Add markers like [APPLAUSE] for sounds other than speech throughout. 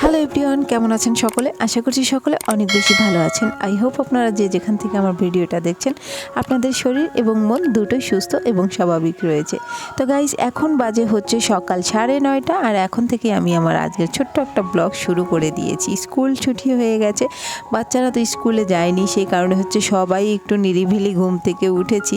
Hello everyone কেমন আছেন সকলে? আশা করছি সকলে অনেক বেশি ভালো আছেন। আই হোপ আপনারা যে যেখান থেকে আমার ভিডিওটা দেখছেন, আপনাদের শরীর এবং মন দুটোই সুস্থ এবং স্বাভাবিক রয়েছে। তো গাইজ এখন বাজে হচ্ছে সকাল সাড়ে নয়টা আর এখন থেকে আমি আমার আজকের ছোট্ট একটা ব্লগ শুরু করে দিয়েছি। স্কুল ছুটি হয়ে গেছে, বাচ্চারা তো স্কুলে যায়নি, সেই কারণে হচ্ছে সবাই একটু নিরিবিলি ঘুম থেকে উঠেছি।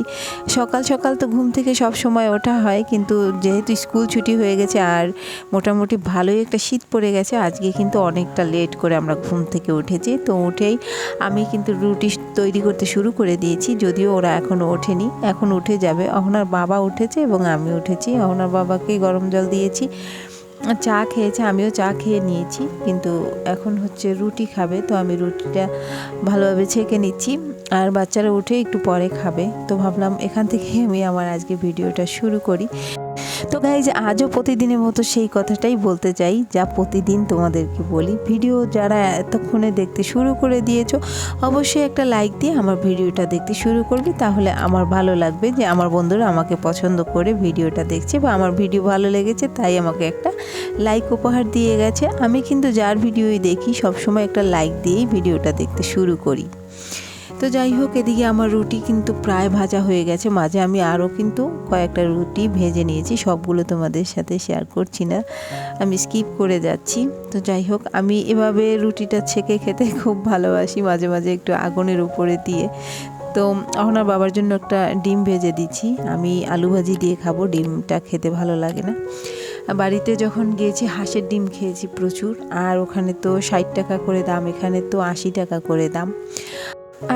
সকাল সকাল তো ঘুম থেকে সব সময় ওঠা হয়, কিন্তু যেহেতু স্কুল ছুটি হয়ে গেছে আর মোটামুটি ভালোই একটা শীত পড়ে গেছে আজকে কিন্তু অনেকটা লেট করে আমরা ঘুম থেকে উঠেছি। তো উঠেই আমি কিন্তু রুটি তৈরি করতে শুরু করে দিয়েছি, যদিও ওরা এখনও ওঠেনি। এখন উঠে যাবে। অহনার বাবা উঠেছে এবং আমি উঠেছি। অহনার বাবাকে গরম জল দিয়েছি, চা খেয়েছে, আমিও চা খেয়ে নিয়েছি। কিন্তু এখন হচ্ছে রুটি খাবে, তো আমি রুটিটা ভালোভাবে ছেঁকে নিচ্ছি। আর বাচ্চারা উঠে একটু পরে খাবে। তো ভাবলাম এখান থেকে আমি আমার আজকে ভিডিওটা শুরু করি। তো গাইজ আজও প্রতিদিনের মতো সেই কথাটাই বলতে চাই, যা প্রতিদিন তোমাদেরকে বলি। ভিডিও যারা এতক্ষণে দেখতে শুরু করে দিয়েছ, অবশ্যই একটা লাইক দিয়ে আমার ভিডিওটা দেখতে শুরু করবি। তাহলে আমার ভালো লাগবে যে আমার বন্ধুরা আমাকে পছন্দ করে ভিডিওটা দেখছে বা আমার ভিডিও ভালো লেগেছে, তাই আমাকে একটা লাইক উপহার দিয়ে গেছে। আমি কিন্তু যার ভিডিওই দেখি, সবসময় একটা লাইক দিয়েই ভিডিওটা দেখতে শুরু করি। তো যাই হোক, এদিকে আমার রুটি কিন্তু প্রায় ভাজা হয়ে গেছে। মাঝে আমি আরও কিন্তু কয়েকটা রুটি ভেজে নিয়েছি, সবগুলো তোমাদের সাথে শেয়ার করছি না। আমি স্কিপ করে যাচ্ছি। তো যাই হোক, আমি এভাবে রুটিটা ছেঁকে খেতে খুব ভালোবাসি, মাঝে মাঝে একটু আগুনের উপরে দিয়ে। তো ওনার বাবার জন্য একটা ডিম ভেজে দিচ্ছি। আমি আলু ভাজি দিয়ে খাব, ডিমটা খেতে ভালো লাগে না। বাড়িতে যখন গিয়েছি, হাঁসের ডিম খেয়েছি প্রচুর। আর ওখানে তো ষাট টাকা করে দাম, এখানে তো আশি টাকা করে দাম।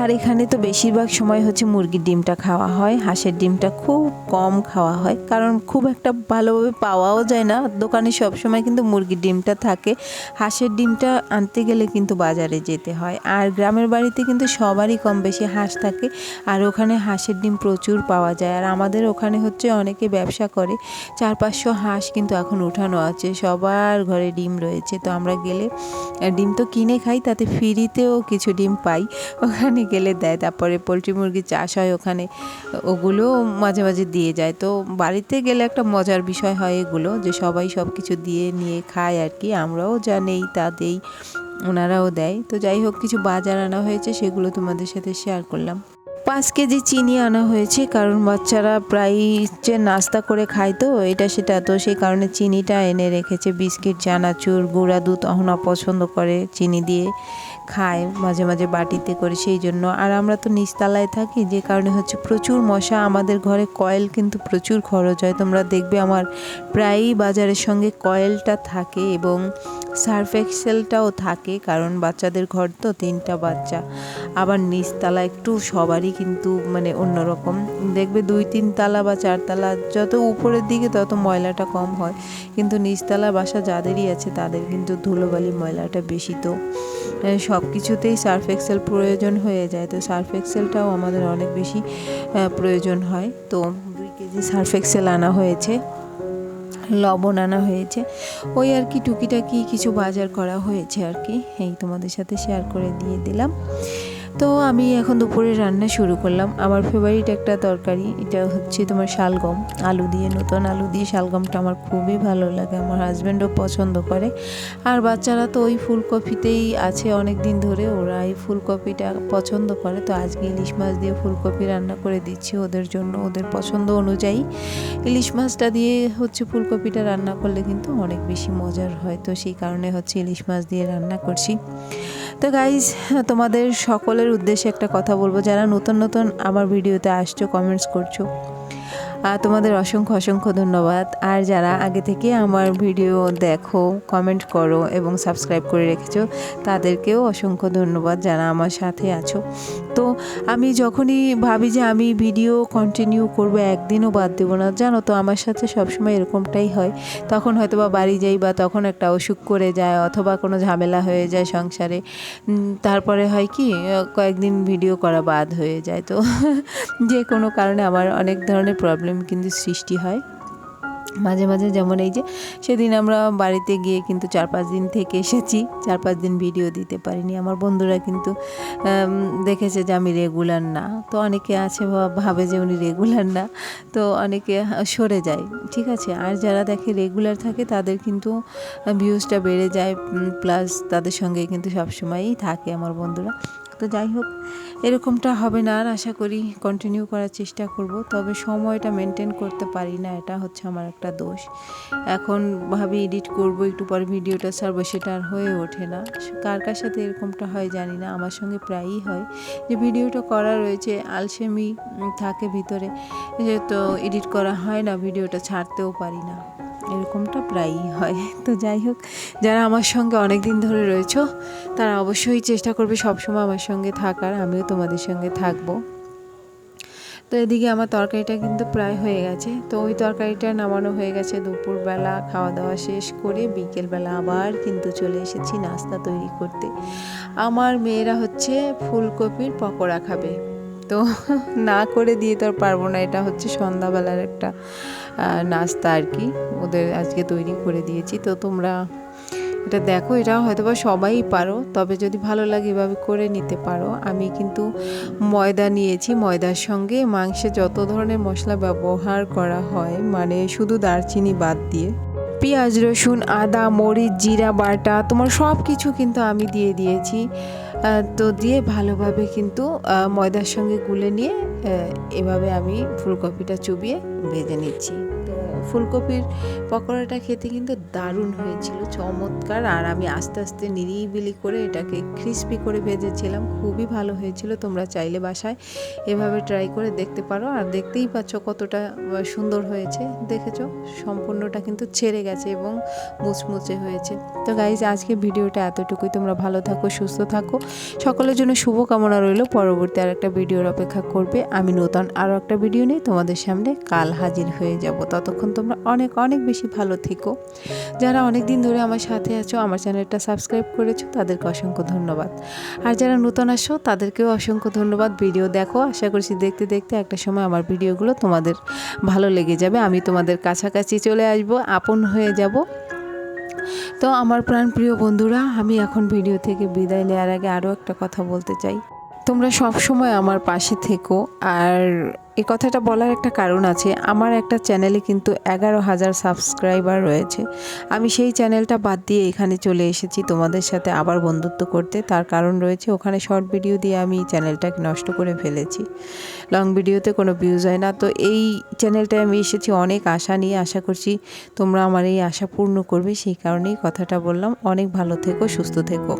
আর এখানে তো বেশিরভাগ সময় হচ্ছে মুরগির ডিমটা খাওয়া হয়, হাঁসের ডিমটা খুব কম খাওয়া হয়, কারণ খুব একটা ভালোভাবে পাওয়াও যায় না। দোকানে সব সময় কিন্তু মুরগির ডিমটা থাকে। হাঁসের ডিমটা আনতে গেলে কিন্তু বাজারে যেতে হয়। আর গ্রামের বাড়িতে কিন্তু সবারই কম বেশি হাঁস থাকে, আর ওখানে হাঁসের ডিম প্রচুর পাওয়া যায়। আর আমাদের ওখানে হচ্ছে অনেকে ব্যবসা করে, চার পাঁচশো হাঁস কিন্তু এখন উঠানো আছে, সবার ঘরে ডিম রয়েছে। তো আমরা গেলে, ডিম তো কিনে খাই, তাতে ফ্রিতেও কিছু ডিম পাই। ওখানে গেলে দেয়, তারপরে পোলট্রি মুরগি চাষ হয় ওখানে, ওগুলো মাঝে মাঝে দিয়ে যায়। তো বাড়িতে গেলে একটা মজার বিষয় হয় এগুলো, যে সবাই সব কিছু দিয়ে নিয়ে খায় আর কি, আমরাও যা নেই তা দেই, ওনারাও দেয়। তো যাই হোক, কিছু বাজার আনা হয়েছে, সেগুলো তোমাদের সাথে শেয়ার করলাম। পাঁচ কেজি চিনি আনা হয়েছে, কারণ বাচ্চারা প্রায় যে নাস্তা করে খায় তো, এটা সেটা, তো সেই কারণে চিনিটা এনে রেখেছে, বিস্কিট, চানাচুর, গুঁড়া দুধ, অহনা পছন্দ করে চিনি দিয়ে খায়, মাঝে মাঝে বাটিতে করে, সেই জন্য। আর আমরা তো নিচতলায় থাকি, যে কারণে হচ্ছে প্রচুর মশা, আমাদের ঘরে কয়েল কিন্তু প্রচুর খরচ হয়। তোমরা দেখবে আমার প্রায়ই বাজারের সঙ্গে কয়েলটা থাকে এবং সার্ফ এক্সেলটাও থাকে, কারণ বাচ্চাদের ঘর তো তিনটা বাচ্চা। আবার নিচতলা একটু সবারই কিন্তু মানে অন্যরকম। দেখবে দুই তিন তালা বা চারতলা, যত উপরের দিকে তত ময়লাটা কম হয়। কিন্তু নিচতলা বাসা যাদেরই আছে, তাদের কিন্তু ধুলোবালি ময়লাটা বেশি। তো সব কিছুতেই সার্ফ এক্সেল প্রয়োজন হয়ে যায়। তো সার্ফ এক্সেলটাও আমাদের অনেক বেশি প্রয়োজন হয়। তো, দুই কেজি সার্ফ এক্সেল আনা হয়েছে। লবণ আনা হয়েছে। ওই আর কি টুকিটাকি কিছু বাজার করা হয়েছে আর কি। এই তোমাদের সাথে শেয়ার করে দিয়ে দিলাম। তো আমি এখন দুপুরে রান্না শুরু করলাম। আমার ফেভারিট একটা তরকারি, এটা হচ্ছে তোমার শালগম। আলু দিয়ে, নতুন আলু দিয়ে শালগমটা আমার খুবই ভালো লাগে, আমার হাজব্যান্ডও পছন্দ করে। আর বাচ্চারা তো ওই ফুলকপিতেই আছে অনেক দিন ধরে ওরা এই ফুলকপিটা পছন্দ করে। তো আজকে ইলিশ মাছ দিয়ে ফুলকপি রান্না করে দিচ্ছি ওদের জন্য, ওদের পছন্দ অনুযায়ী। ইলিশ মাছটা দিয়ে হচ্ছে ফুলকপিটা রান্না করলে কিন্তু অনেক বেশি মজার হয়। তো সেই কারণে হচ্ছে ইলিশ মাছ দিয়ে রান্না করছি। তো গাইজ তোমাদের সকলের উদ্দেশ্যে একটা কথা বলব। যারা নতুন নতুন আমার ভিডিওতে আসছো কমেন্টস করছ তোমাদের অসংখ্য অসংখ্য ধন্যবাদ। আর যারা আগে থেকে আমার ভিডিও দেখো কমেন্ট করো এবং সাবস্ক্রাইব করে রেখেছো, তাদেরকেও অসংখ্য ধন্যবাদ যারা আমার সাথে আছো। তো আমি যখনই ভাবি যে আমি ভিডিও কন্টিনিউ করব, একদিনও বাদ দেবো না। জানো তো, আমার সাথে সবসময় এরকমটাই হয়। তখন হয়তো বা বাড়ি যাই বা তখন একটা অসুখ করে যায় অথবা কোনো ঝামেলা হয়ে যায় সংসারে। তারপরে হয় কি কয়েকদিন ভিডিও করা বাদ হয়ে যায়। তো [LAUGHS] যে কোনো কারণে আমার অনেক ধরনের প্রবলেম কিন্তু সৃষ্টি হয়। মাঝে মাঝে যেমন এই যে, সেদিন আমরা বাড়িতে গিয়ে কিন্তু চার পাঁচ দিন থেকে এসেছি, চার পাঁচ দিন ভিডিও দিতে পারিনি। আমার বন্ধুরা কিন্তু দেখেছে যে আমি রেগুলার না। তো অনেকে আছে ভাবে যে উনি রেগুলার না, তো অনেকে সরে যায়। ঠিক আছে? আর যারা দেখে রেগুলার থাকে, তাদের কিন্তু ভিউজটা বেড়ে যায়। প্লাস তাদের সঙ্গে কিন্তু সবসময়ই থাকে আমার বন্ধুরা। তো যাই হোক, এরকমটা হবে না আর আশা করি কন্টিনিউ করার চেষ্টা করব। তবে সময়টা মেনটেন করতে পারি না, এটা হচ্ছে আমার একটা দোষ। এখন ভাবি এডিট করব, একটু পরে ভিডিওটা ছাড়বো, সেটা আর হয়ে ওঠে না। কার কার সাথে এরকমটা হয় জানি না, আমার সঙ্গে প্রায়ই হয়। যে ভিডিওটা করা রয়েছে, আলসেমি থাকে ভিতরে তো এডিট করা হয় না, ভিডিওটা ছাড়তেও পারি না। এরকমটা প্রায়ই হয়। তো যাই হোক, যারা আমার সঙ্গে অনেক দিন ধরে রয়েছো, তারা অবশ্যই চেষ্টা করবে সবসময় আমার সঙ্গে থাকার, আমিও তোমাদের সঙ্গে থাকব। তো এদিকে আমার তরকারিটা কিন্তু প্রায় হয়ে গেছে। তো ওই তরকারিটা নামানো হয়ে গেছে দুপুরবেলা খাওয়া দাওয়া শেষ করে বিকেলবেলা আবার কিন্তু চলে এসেছি নাস্তা তৈরি করতে। আমার মেয়েরা হচ্ছে ফুলকপির পকোড়া খাবে। তো [LAUGHS] না করে দিয়ে তো আর পারব না। এটা হচ্ছে সন্ধ্যাবেলার একটা নাস্তা আর কি। ওদের আজকে তৈরি করে দিয়েছি। তো তোমরা এটা দেখো এটা হয়তো বা সবাই পারো, তবে যদি ভালো লাগে এভাবে করে নিতে পারো। আমি কিন্তু ময়দা নিয়েছি, ময়দার সঙ্গে মাংসে যত ধরনের মশলা ব্যবহার করা হয় মানে শুধু দারচিনি বাদ দিয়ে। পেঁয়াজ, রসুন, আদা, মরিচ, জিরা, বাটা, তোমার সব কিছু কিন্তু আমি দিয়ে দিয়েছি। তো দিয়ে ভালোভাবে কিন্তু ময়দার সঙ্গে গুলে নিয়ে এভাবে আমি ফুলকপিটা চুবিয়ে ভেজে নিচ্ছি। ফুলকপির পকোড়াটা খেতে কিন্তু দারুণ হয়েছিল, চমৎকার। আর আমি আস্তে আস্তে নিরিবিলি করে এটাকে ক্রিস্পি করে ভেজেছিলাম, খুবই ভালো হয়েছিল। তোমরা চাইলে বাসায় এভাবে ট্রাই করে দেখতে পারো। আর দেখতেই পাচ্ছ কতটা সুন্দর হয়েছে। দেখেছ, সম্পূর্ণটা কিন্তু ছেড়ে গেছে এবং মুচমুচে হয়েছে। তো গাইজ আজকে ভিডিওটা এতটুকুই। তোমরা ভালো থাকো, সুস্থ থাকো। সকলের জন্য শুভকামনা রইল। পরবর্তী আর একটা ভিডিওর অপেক্ষা করবে। আমি নতুন আরও একটা ভিডিও নিয়ে তোমাদের সামনে কাল হাজির হয়ে যাব। ততক্ষণ তোমরা অনেক অনেক বেশি ভালো থেকো। যারা অনেক দিন ধরে আমার সাথে আছো, আমার চ্যানেলটা সাবস্ক্রাইব করেছ, তাদেরকে অসংখ্য ধন্যবাদ। আর যারা নতুন আসো, তাদেরকেও অসংখ্য ধন্যবাদ। ভিডিও দেখো, আশা করছি দেখতে দেখতে একটা সময় আমার ভিডিওগুলো তোমাদের ভালো লেগে যাবে। আমি তোমাদের কাছাকাছি চলে আসব, আপন হয়ে যাব। তো আমার প্রাণ প্রিয় বন্ধুরা, আমি এখন ভিডিও থেকে বিদায় নেওয়ার আগে আরও একটা কথা বলতে চাই। তোমরা সব সময় আমার পাশে থেকো। আর এই কথাটা বলার একটা কারণ আছে, আমার একটা চ্যানেলে কিন্তু এগারো হাজার সাবস্ক্রাইবার রয়েছে। আমি সেই চ্যানেলটা বাদ দিয়ে এখানে চলে এসেছি তোমাদের সাথে আবার বন্ধুত্ব করতে। তার কারণ রয়েছে, ওখানে শর্ট ভিডিও দিয়ে আমি চ্যানেলটাকে নষ্ট করে ফেলেছি। লং ভিডিওতে কোনো ভিউজ হয় না। তো এই চ্যানেলটায় আমি এসেছি অনেক আশা নিয়ে। আশা করছি তোমরা আমার এই আশা পূর্ণ করবে। সেই কারণেই কথাটা বললাম। অনেক ভালো থেকো, সুস্থ থেকো।